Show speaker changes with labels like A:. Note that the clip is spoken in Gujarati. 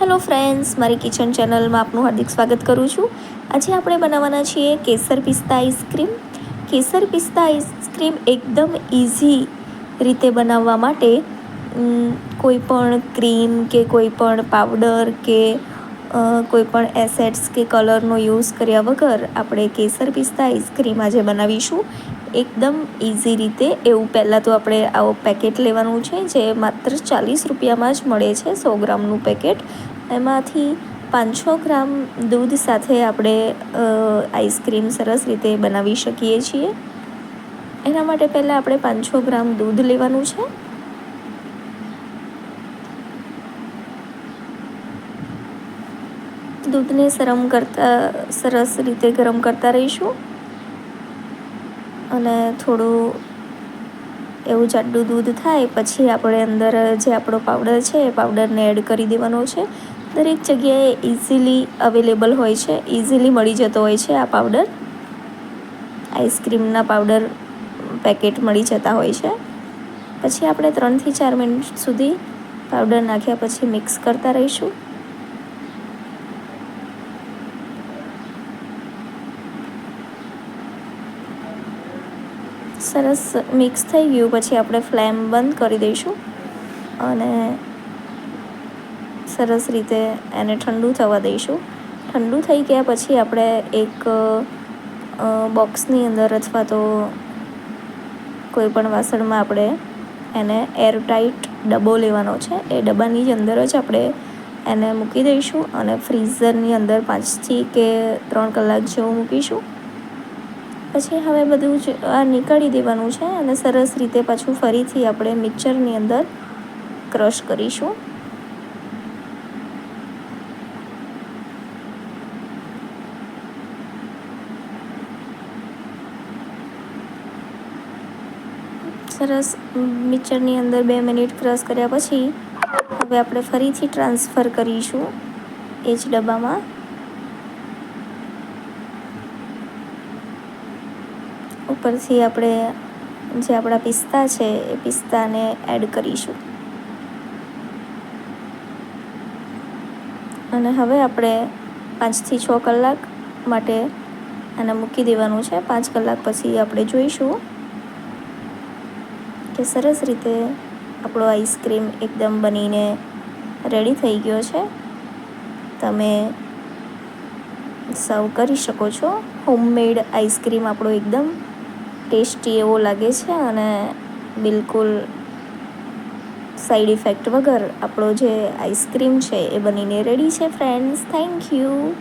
A: હેલો ફ્રેન્ડ્સ મારી કિચન ચેનલમાં આપનું હાર્દિક સ્વાગત કરું છું. આજે આપણે બનાવવાના છીએ કેસર પિસ્તા આઈસ્ક્રીમ કેસર પિસ્તા આઈસ્ક્રીમ એકદમ ઇઝી રીતે બનાવવા માટે કોઈ પણ ક્રીમ કે કોઈ પણ પાવડર કે કોઈ પણ એસેટ્સ કે કલરનો યુઝ કર્યા વગર આપણે કેસર પિસ્તા આઈસ્ક્રીમ આજે બનાવીશું. એકદમ ઇઝી રીતે. એવું પહેલાં તો આપણે આવો પેકેટ લેવાનું છે, જે માત્ર ચાલીસ રૂપિયામાં જ મળે છે, સો ગ્રામનું પેકેટ એમાંથી પાંચસો ગ્રામ દૂધ સાથે આપણે આઈસ્ક્રીમ સરસ રીતે બનાવી શકીએ છીએ. એના માટે પહેલાં આપણે પાંચસો ગ્રામ દૂધ લેવાનું છે. દૂધને સરમ કરતા, સરસ રીતે ગરમ કરતા રહીશું. અને થોડું એવું જાડું દૂધ થાય, પછી આપણે અંદર જે આપણો પાવડર છે, એ પાવડરને એડ કરી દેવાનો છે. દરેક જગ્યાએ ઇઝીલી અવેલેબલ હોય છે ઇઝીલી મળી જતો હોય છે આ પાવડર આઈસ્ક્રીમના પાવડર પેકેટ મળી જતા હોય છે. પછી આપણે ત્રણથી ચાર મિનિટ સુધી પાવડર નાખ્યા પછી મિક્સ કરતા રહીશું. સરસ મિક્સ થઈ ગયું. પછી આપણે ફ્લેમ બંધ કરી દઈશું. અને સરસ રીતે એને ઠંડુ થવા દઈશું. ઠંડુ થઈ ગયા પછી આપણે એક બોક્સની અંદર અથવા તો કોઈ પણ વાસણમાં આપણે એને એરટાઈટ ડબ્બો લેવાનો છે. એ ડબ્બાની જ અંદર જ આપણે એને મૂકી દઈશું અને ફ્રીઝરની અંદર પાંચથી કે ત્રણ કલાક જેવું મૂકીશું. પછી હવે બધું જ આ નીકાળી દેવાનું છે અને સરસ રીતે પાછું ફરીથી આપણે મિક્સરની અંદર ક્રશ કરીશું. સરસ મિક્સરની અંદર બે મિનિટ ક્રશ કર્યા પછી હવે આપણે ફરીથી ટ્રાન્સફર કરીશું એ જ ડબ્બામાં. ઉપરથી આપણે જે આપણા પિસ્તા છે, એ પિસ્તાને એડ કરીશું. અને હવે આપણે પાંચથી છ કલાક માટે આને મૂકી દેવાનું છે. પાંચ કલાક પછી આપણે જોઈશું કે સરસ રીતે આપણો આઈસ્ક્રીમ એકદમ બનીને રેડી થઈ ગયો છે. તમે સર્વ કરી શકો છો. હોમમેડ આઈસ્ક્રીમ આપણો એકદમ ટેસ્ટી એવો લાગે છે અને બિલકુલ સાઈડ ઇફેક્ટ વગર આપણો જે આઈસ્ક્રીમ છે એ બનીને રેડી છે, ફ્રેન્ડ્સ. Thank you.